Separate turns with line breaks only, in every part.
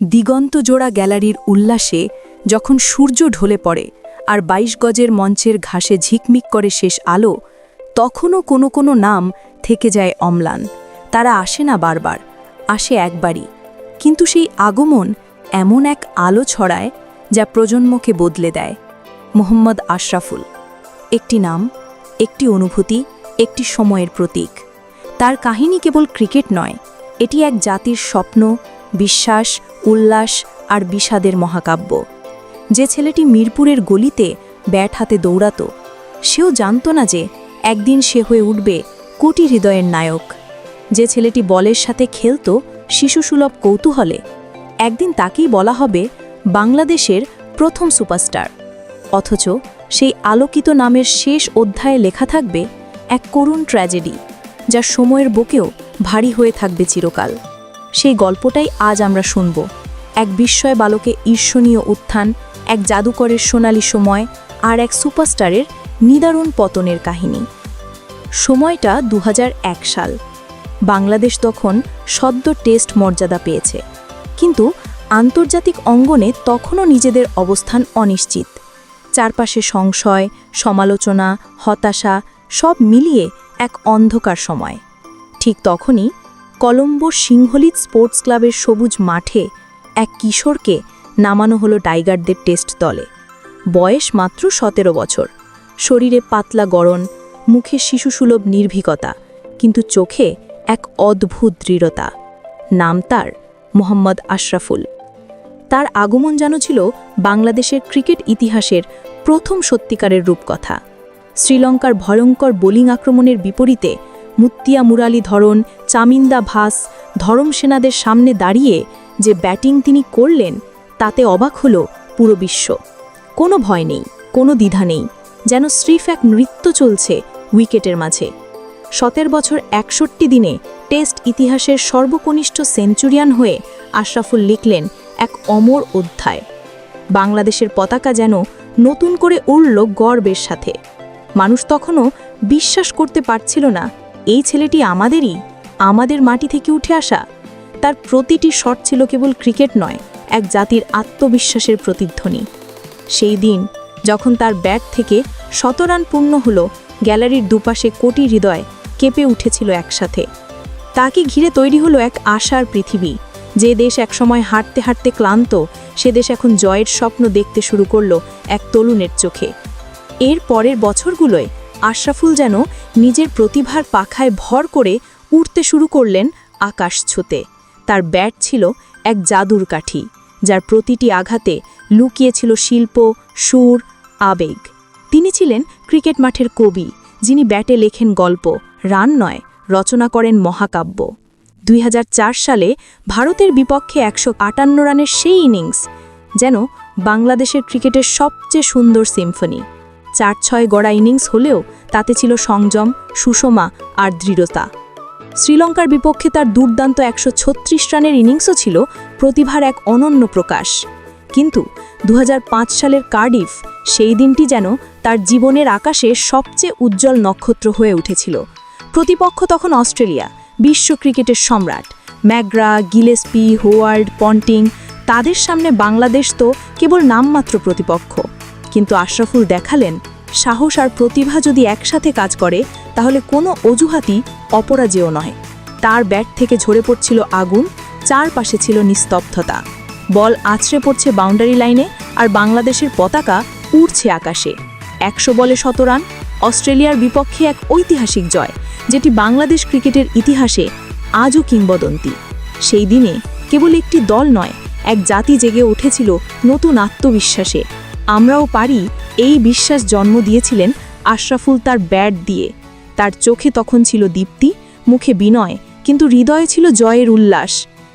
দিগন্ত জোড়া গ্যালারির উল্লাসে যখন সূর্য ঢলে পড়ে আর বাইশ গজের মঞ্চের ঘাসে ঝিকমিক করে শেষ আলো, তখনও কোনো কোনো নাম থেকে যায় অম্লান। তারা আসে না বারবার, আসে একবারই। কিন্তু সেই আগমন এমন এক আলো ছড়ায় যা প্রজন্মকে বদলে দেয়। মোহাম্মদ আশরাফুল, একটি নাম, একটি অনুভূতি, একটি সময়ের প্রতীক। তার কাহিনী কেবল ক্রিকেট নয়, এটি এক জাতির স্বপ্ন, বিশ্বাস উল্লাস আর বিষাদের মহাকাব্য। যে ছেলেটি মিরপুরের গলিতে ব্যাট হাতে দৌড়াত, সেও জানত না যে একদিন সে হয়ে উঠবে কোটি হৃদয়ের নায়ক। যে ছেলেটি বলের সাথে খেলত শিশুসুলভ কৌতূহলে, একদিন তাকেই বলা হবে বাংলাদেশের প্রথম সুপারস্টার। অথচ সেই আলোকিত নামের শেষ অধ্যায়ে লেখা থাকবে এক করুণ ট্র্যাজেডি, যা সময়ের বুকেও ভারী হয়ে থাকবে চিরকাল। সেই গল্পটাই আজ আমরা শুনব। এক বিস্ময় বালকে ঈর্ষণীয় উত্থান, এক জাদুকরের সোনালী সময় আর এক সুপারস্টারের নিদারুণ পতনের কাহিনী। সময়টা দু হাজার এক সাল। বাংলাদেশ তখন সদ্য টেস্ট মর্যাদা পেয়েছে। কিন্তু আন্তর্জাতিক অঙ্গনে তখনও নিজেদের অবস্থান অনিশ্চিত। চারপাশে সংশয়, সমালোচনা, হতাশা সব মিলিয়ে এক অন্ধকার সময়। ঠিক তখনই কলম্বোর সিংহলিত স্পোর্টস ক্লাবের সবুজ মাঠে এক কিশোরকে নামানো হলো টাইগারদের টেস্ট দলে। বয়স মাত্র সতেরো বছর। শরীরে পাতলা গড়ন, মুখে শিশুসুলভ নির্ভীকতা, কিন্তু চোখে এক অদ্ভুত দৃঢ়তা। নাম তার মোহাম্মদ আশরাফুল। তার আগমন যেন ছিল বাংলাদেশের ক্রিকেট ইতিহাসের প্রথম সত্যিকারের রূপকথা। শ্রীলঙ্কার ভয়ঙ্কর বোলিং আক্রমণের বিপরীতে মুত্তিয়া মুরালি ধরন চামিন্দা ভাস, ধরম সেনাদের সামনে দাঁড়িয়ে যে ব্যাটিং তিনি করলেন, তাতে অবাক হল পুরো বিশ্ব। কোনো ভয় নেই, কোনো দ্বিধা নেই, যেন স্রিফ এক নৃত্য চলছে উইকেটের মাঝে। সতের বছর একষট্টি দিনে টেস্ট ইতিহাসের সর্বকনিষ্ঠ সেঞ্চুরিয়ান হয়ে আশরাফুল লিখলেন এক অমর অধ্যায়। বাংলাদেশের পতাকা যেন নতুন করে উড়ল গর্বের সাথে। মানুষ তখনও বিশ্বাস করতে পারছিল না এই ছেলেটি আমাদেরই? আমাদের মাটি থেকে উঠে আসা। তার প্রতিটি শট ছিল কেবল ক্রিকেট নয়, এক জাতির আত্মবিশ্বাসের প্রতিধ্বনি। সেই দিন, যখন তার ব্যাট থেকে শতরান পূর্ণ হল, গ্যালারির দুপাশে কোটি হৃদয় কেঁপে উঠেছিল একসাথে। তাকে ঘিরে তৈরি হলো এক আশার পৃথিবী। যে দেশ একসময় হাঁটতে হাঁটতে ক্লান্ত, সে দেশ এখন জয়ের স্বপ্ন দেখতে শুরু করল এক তরুণের চোখে। এর পরের বছরগুলোয় আশরাফুল যেন নিজের প্রতিভার পাখায় ভর করে উঠতে শুরু করলেন আকাশ ছুতে। তার ব্যাট ছিল এক জাদুর কাঠি, যার প্রতিটি আঘাতে লুকিয়েছিল শিল্প, সুর, আবেগ। তিনি ছিলেন ক্রিকেট মাঠের কবি, যিনি ব্যাটে লেখেন গল্প, রান নয়, রচনা করেন মহাকাব্য। দুই হাজার চার সালে ভারতের বিপক্ষে একশো আটান্ন রানের সেই ইনিংস, যেন বাংলাদেশের ক্রিকেটের সবচেয়ে সুন্দর সিম্ফনি। চার ছয় গড়া ইনিংস হলেও তাতে ছিল সংযম, সুষমা আর দৃঢ়তা। শ্রীলঙ্কার বিপক্ষে তার দুর্দান্ত একশো ছত্রিশ রানের ইনিংসও ছিল প্রতিভার এক অনন্য প্রকাশ। কিন্তু দু হাজার পাঁচ সালের কার্ডিফ সেই দিনটি যেন তার জীবনের আকাশে সবচেয়ে উজ্জ্বল নক্ষত্র হয়ে উঠেছিল। প্রতিপক্ষ তখন অস্ট্রেলিয়া, বিশ্ব ক্রিকেটের সম্রাট। ম্যাগ্রা, গিলেসপি, হোয়ার্ড, পন্টিং, তাদের সামনে বাংলাদেশ তো কেবল নামমাত্র প্রতিপক্ষ। কিন্তু আশরাফুল দেখালেন, সাহস আর প্রতিভা যদি একসাথে কাজ করে, তাহলে কোনো অজুহাতই অপরাজেয় নয়। তার ব্যাট থেকে ঝরে পড়ছিল আগুন, চারপাশে ছিল নিস্তব্ধতা। বল আছড়ে পড়ছে বাউন্ডারি লাইনে আর বাংলাদেশের পতাকা উড়ছে আকাশে। একশো বলে শতরান অস্ট্রেলিয়ার বিপক্ষে এক ঐতিহাসিক জয়, যেটি বাংলাদেশ ক্রিকেটের ইতিহাসে আজও কিংবদন্তি। সেই দিনে কেবল একটি দল নয়, এক জাতি জেগে উঠেছিল নতুন আত্মবিশ্বাসে। আমরাও পারি এই বিশ্বাস জন্ম দিয়েছিলেন আশরাফুল তার ব্যাট দিয়ে। তার চোখে তখন ছিল দীপ্তি, মুখে বিনয়, কিন্তু হৃদয়ে ছিল জয়ের উল্লাস।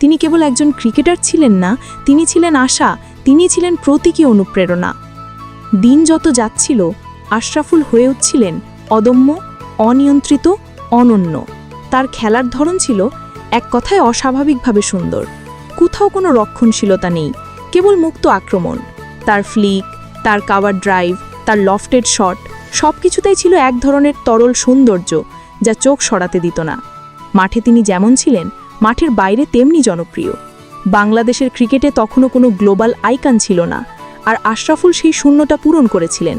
তিনি কেবল একজন ক্রিকেটার ছিলেন না, তিনি ছিলেন আশা, তিনি ছিলেন প্রতীকী অনুপ্রেরণা। দিন যত যাচ্ছিল, আশরাফুল হয়ে উঠছিলেন অদম্য, অনিয়ন্ত্রিত, অনন্য। তার খেলার ধরন ছিল এক কথায় অস্বাভাবিকভাবে সুন্দর। কোথাও কোনো রক্ষণশীলতা নেই, কেবল মুক্ত আক্রমণ। তার ফ্লিক তার কাভার ড্রাইভ, তার লফটেড শট সব কিছুতেই ছিল এক ধরনের তরল সৌন্দর্য যা চোখ সরাতে দিত না। মাঠে তিনি যেমন ছিলেন, মাঠের বাইরে তেমনি জনপ্রিয়। বাংলাদেশের ক্রিকেটে তখনও কোনো গ্লোবাল আইকন ছিল না, আর আশরাফুল সেই শূন্যটা পূরণ করেছিলেন।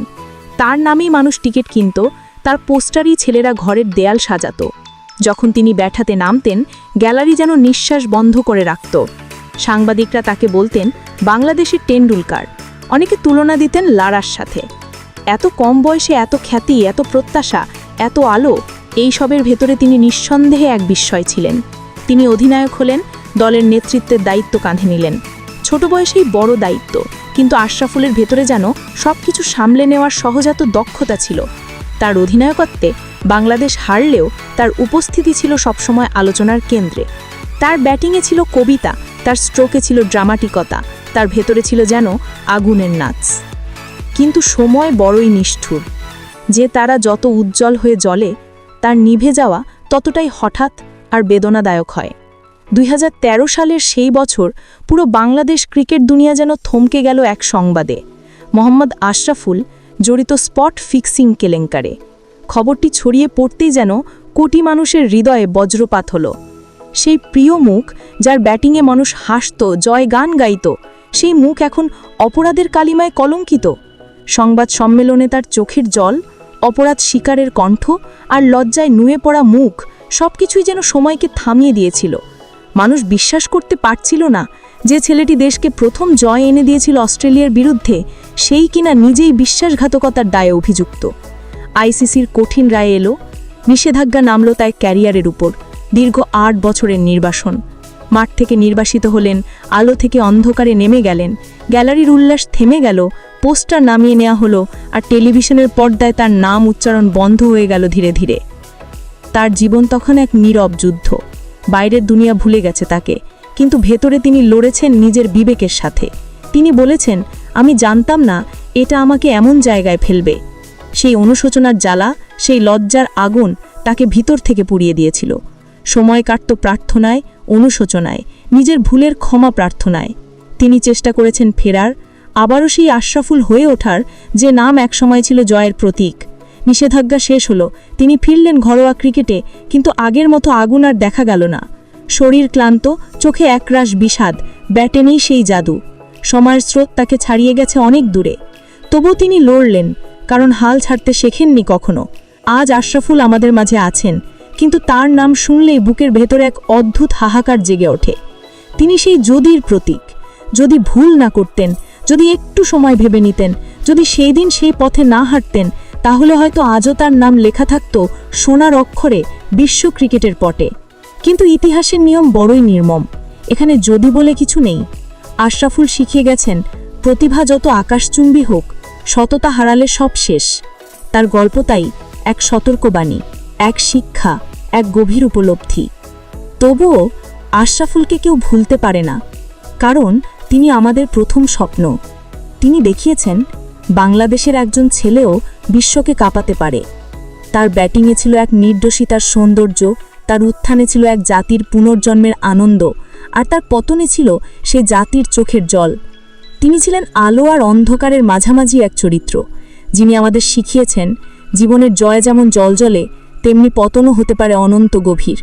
তার নামেই মানুষ টিকিট কিনত, তার পোস্টারই ছেলেরা ঘরের দেয়াল সাজাত। যখন তিনি ব্যাঠাতে নামতেন, গ্যালারি যেন নিঃশ্বাস বন্ধ করে রাখত। সাংবাদিকরা তাকে বলতেন, বাংলাদেশের টেন্ডুলকার। অনেকে তুলনা দিতেন লারার সাথে। এত কম বয়সে এত খ্যাতি, এত প্রত্যাশা, এত আলো, এই সবের ভেতরে তিনি নিঃসন্দেহে এক বিস্ময় ছিলেন। তিনি অধিনায়ক হলেন, দলের নেতৃত্বের দায়িত্ব কাঁধে নিলেন। ছোট বয়সেই বড় দায়িত্ব, কিন্তু আশরাফুলের ভেতরে যেন সব কিছু সামলে নেওয়ার সহজাত দক্ষতা ছিল। তার অধিনায়কত্বে বাংলাদেশ হারলেও তার উপস্থিতি ছিল সবসময় আলোচনার কেন্দ্রে। তার ব্যাটিংয়ে ছিল কবিতা, তার স্ট্রোকে ছিল ড্রামাটিকতা তার ভেতরে ছিল যেন আগুনের নাচ। কিন্তু সময় বড়ই নিষ্ঠুর। যে তারা যত উজ্জ্বল হয়ে জ্বলে, তার নিভে যাওয়া ততটাই হঠাৎ আর বেদনাদায়ক হয়। দুই হাজার তেরো সালের সেই বছর পুরো বাংলাদেশ ক্রিকেট দুনিয়া যেন থমকে গেল এক সংবাদে। মোহাম্মদ আশরাফুল জড়িত স্পট ফিক্সিং কেলেঙ্কারে। খবরটি ছড়িয়ে পড়তেই যেন কোটি মানুষের হৃদয়ে বজ্রপাত হল। সেই প্রিয় মুখ, যার ব্যাটিংয়ে মানুষ হাসত, জয় গান গাইত সেই মুখ এখন অপরাধের কালিমায় কলঙ্কিত। সংবাদ সম্মেলনে তার চোখের জল, অপরাধ শিকারের কণ্ঠ আর লজ্জায় নুয়ে পড়া মুখ সবকিছুই যেন সময়কে থামিয়ে দিয়েছিল। মানুষ বিশ্বাস করতে পারছিল না যে ছেলেটি দেশকে প্রথম জয় এনে দিয়েছিল অস্ট্রেলিয়ার বিরুদ্ধে, সেই কিনা নিজেই বিশ্বাসঘাতকতার দায়ে অভিযুক্ত। আইসিসির কঠিন রায় এলো, নিষেধাজ্ঞা নামল তাই ক্যারিয়ারের উপর, দীর্ঘ আট বছরের নির্বাসন। মাঠ থেকে নির্বাসিত হলেন, আলো থেকে অন্ধকারে নেমে গেলেন। গ্যালারির উল্লাস থেমে গেল, পোস্টার নামিয়ে নেওয়া হলো, আর টেলিভিশনের পর্দায় তার নাম উচ্চারণ বন্ধ হয়ে গেল ধীরে ধীরে। তার জীবন তখন এক নীরব যুদ্ধ। বাইরের দুনিয়া ভুলে গেছে তাকে, কিন্তু ভেতরে তিনি লড়েছেন নিজের বিবেকের সাথে। তিনি বলেছেন, আমি জানতাম না, এটা আমাকে এমন জায়গায় ফেলবে। সেই অনুশোচনার জ্বালা, সেই লজ্জার আগুন তাকে ভিতর থেকে পুড়িয়ে দিয়েছিল। সময় কাটত প্রার্থনায় অনুশোচনায়, নিজের ভুলের ক্ষমা প্রার্থনায়। তিনি চেষ্টা করেছেন ফেরার, আবারও সেই আশরাফুল হয়ে ওঠার, যে নাম একসময় ছিল জয়ের প্রতীক। নিষেধাজ্ঞা শেষ হলো, তিনি ফিরলেন ঘরোয়া ক্রিকেটে, কিন্তু আগের মতো আগুন আর দেখা গেল না। শরীর ক্লান্ত, চোখে একরাশ বিষাদ, ব্যাটে নেই সেই জাদু। সময়ের স্রোত তাকে ছাড়িয়ে গেছে অনেক দূরে। তবু তিনি লড়লেন, কারণ হাল ছাড়তে শেখেননি কখনো। আজ আশরাফুল আমাদের মাঝে আছেন কিন্তু তার নাম শুনলেই বুকের ভেতরে এক অদ্ভুত হাহাকার জেগে ওঠে। তিনি সেই যদির প্রতীক। যদি ভুল না করতেন, যদি একটু সময় ভেবে নিতেন, যদি সেই দিন সেই পথে না হাঁটতেন, তাহলে হয়তো আজও তার নাম লেখা থাকত সোনার অক্ষরে বিশ্ব ক্রিকেটের পটে। কিন্তু ইতিহাসের নিয়ম বড়ই নির্মম। এখানে যদি বলে কিছু নেই। আশরাফুল শিখিয়ে গেছেন, প্রতিভা যত আকাশচুম্বী হোক, সততা হারালে সব শেষ। তার গল্প তাই, এক সতর্কবাণী, এক শিক্ষা। এক গভীর উপলব্ধি। তবুও আশরাফুলকে কেউ ভুলতে পারে না, কারণ তিনি আমাদের প্রথম স্বপ্ন। তিনি দেখিয়েছেন, বাংলাদেশের একজন ছেলেও বিশ্বকে কাঁপাতে পারে। তার ব্যাটিংয়ে ছিল এক নির্দোষিতার সৌন্দর্য, তার উত্থানে ছিল এক জাতির পুনর্জন্মের আনন্দ, আর তার পতনে ছিল সে জাতির চোখের জল। তিনি ছিলেন আলো আর অন্ধকারের মাঝামাঝি এক চরিত্র, যিনি আমাদের শিখিয়েছেন, জীবনের জয় যেমন জলজলে তেমনি পতনও হতে পারে অনন্ত গভীর।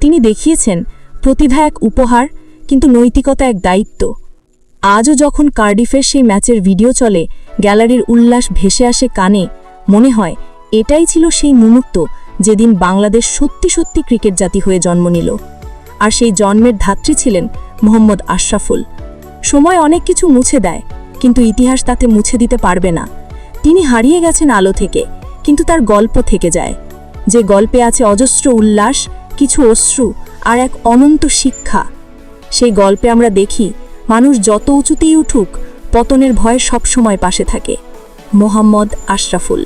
তিনি দেখিয়েছেন, প্রতিভা এক উপহার, কিন্তু নৈতিকতা এক দায়িত্ব। আজও যখন কার্ডিফের সেই ম্যাচের ভিডিও চলে, গ্যালারির উল্লাস ভেসে আসে কানে, মনে হয় এটাই ছিল সেই মুহূর্ত যেদিন বাংলাদেশ সত্যি সত্যি ক্রিকেট জাতি হয়ে জন্ম নিল। আর সেই জন্মের ধাত্রী ছিলেন মোহাম্মদ আশরাফুল। সময় অনেক কিছু মুছে দেয়, কিন্তু ইতিহাস তাতে মুছে দিতে পারবে না। তিনি হারিয়ে গেছেন আলো থেকে, কিন্তু তার গল্প থেকে যায়। যে গল্পে আছে অজস্র উল্লাস, কিছু অশ্রু আর এক অনন্ত শিক্ষা। সেই গল্পে আমরা দেখি, মানুষ যত উঁচুতেই উঠুক, পতনের ভয় সবসময় পাশে থাকে। মোহাম্মদ আশরাফুল।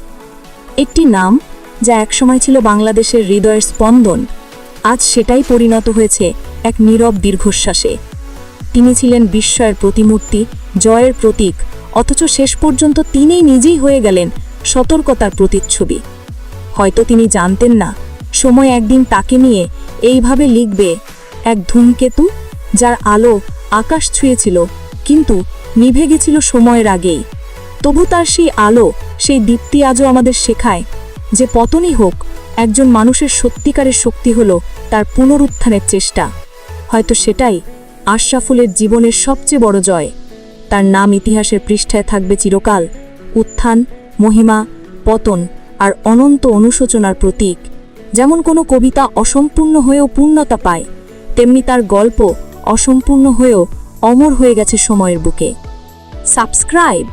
একটি নাম যা একসময় ছিল বাংলাদেশের হৃদয়ের স্পন্দন, আজ সেটাই পরিণত হয়েছে এক নীরব দীর্ঘশ্বাসে। তিনি ছিলেন বিস্ময়ের প্রতিমূর্তি, জয়ের প্রতীক, অথচ শেষ পর্যন্ত তিনিই নিজেই হয়ে গেলেন সতর্কতার প্রতিচ্ছবি। হয়তো তিনি জানতেন না। সময় একদিন তাকে নিয়ে এইভাবে লিখবে এক ধূমকেতু, যার আলো আকাশ ছুঁয়েছিল, কিন্তু নিভে গেছিল সময়ের আগেই। তবু তার সেই আলো, সেই দীপ্তি আজও আমাদের শেখায় যে পতনই হোক, একজন মানুষের সত্যিকারের শক্তি হলো তার পুনরুত্থানের চেষ্টা। হয়তো সেটাই
আশরাফুলের জীবনের সবচেয়ে বড় জয়। তার নাম ইতিহাসের পৃষ্ঠায় থাকবে চিরকাল, উত্থান, মহিমা, পতন। আর অনন্ত অনুশোচনার প্রতীক। যেমন কোনো কবিতা অসম্পূর্ণ হয়েও পূর্ণতা পায়, তেমনি তার গল্প অসম্পূর্ণ হয়েও অমর হয়ে গেছে সময়ের বুকে। সাবস্ক্রাইব!